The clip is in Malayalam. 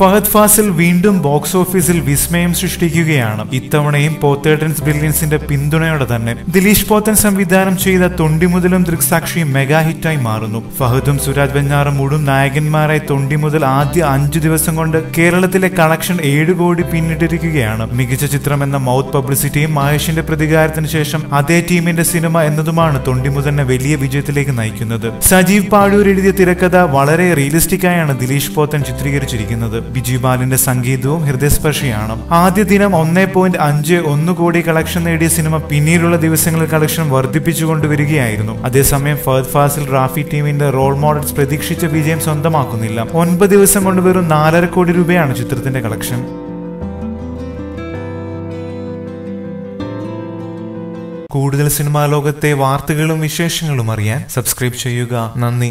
ഫഹദ് ഫാസിൽ വീണ്ടും ബോക്സ് ഓഫീസിൽ വിസ്മയം സൃഷ്ടിക്കുകയാണ്. ഇത്തവണയും പോത്തേട്ടൻസ് ബില്യൻസിന്റെ പിന്തുണയോടെ തന്നെ ദിലീഷ് പോത്തൻ സംവിധാനം ചെയ്ത തൊണ്ടിമുതലും ദൃക്സാക്ഷി മെഗാ ഹിറ്റായി മാറുന്നു. ഫഹദും സുരാജ് വെഞ്ഞാറും വെഞ്ഞാറമൂടും നായകന്മാരായി തൊണ്ടിമുതൽ ആദ്യ അഞ്ചു ദിവസം കൊണ്ട് കേരളത്തിലെ കളക്ഷൻ ഏഴ് കോടി പിന്നിട്ടിരിക്കുകയാണ്. മികച്ച ചിത്രം എന്ന മൗത്ത് പബ്ലിസിറ്റിയും മഹേഷിന്റെ പ്രതികാരത്തിന് ശേഷം അതേ ടീമിന്റെ സിനിമ എന്നതുമാണ് തൊണ്ടിമുതലിനെ വലിയ വിജയത്തിലേക്ക് നയിക്കുന്നത്. സജീവ് പാഴൂർ എഴുതിയ തിരക്കഥ വളരെ റിയലിസ്റ്റിക് ആയാണ് ദിലീഷ് പോത്തൻ ചിത്രീകരിച്ചിരിക്കുന്നത്. ബിജി ബാലിന്റെ സംഗീതവും ഹൃദയസ്പർശിയാണ്. ആദ്യ ദിനം ഒന്നേ പോയിന്റ് അഞ്ച് ഒന്ന് കോടി കളക്ഷൻ നേടിയ സിനിമ പിന്നീടുള്ള ദിവസങ്ങളിൽ കളക്ഷൻ വർദ്ധിപ്പിച്ചുകൊണ്ടുവരികയായിരുന്നു അതേസമയം ഫഹദ് ഫാസിൽ റാഫി ടീമിന്റെ റോൾ മോഡൽസ് പ്രതീക്ഷിച്ച വിജയം സ്വന്തമാക്കുന്നില്ല. ഒൻപത് ദിവസം കൊണ്ട് വെറും നാലര കോടി രൂപയാണ് ചിത്രത്തിന്റെ കളക്ഷൻ കൂടുതൽ സിനിമാ ലോകത്തെ വാർത്തകളും വിശേഷങ്ങളും അറിയാൻ സബ്സ്ക്രൈബ് ചെയ്യുക. നന്ദി.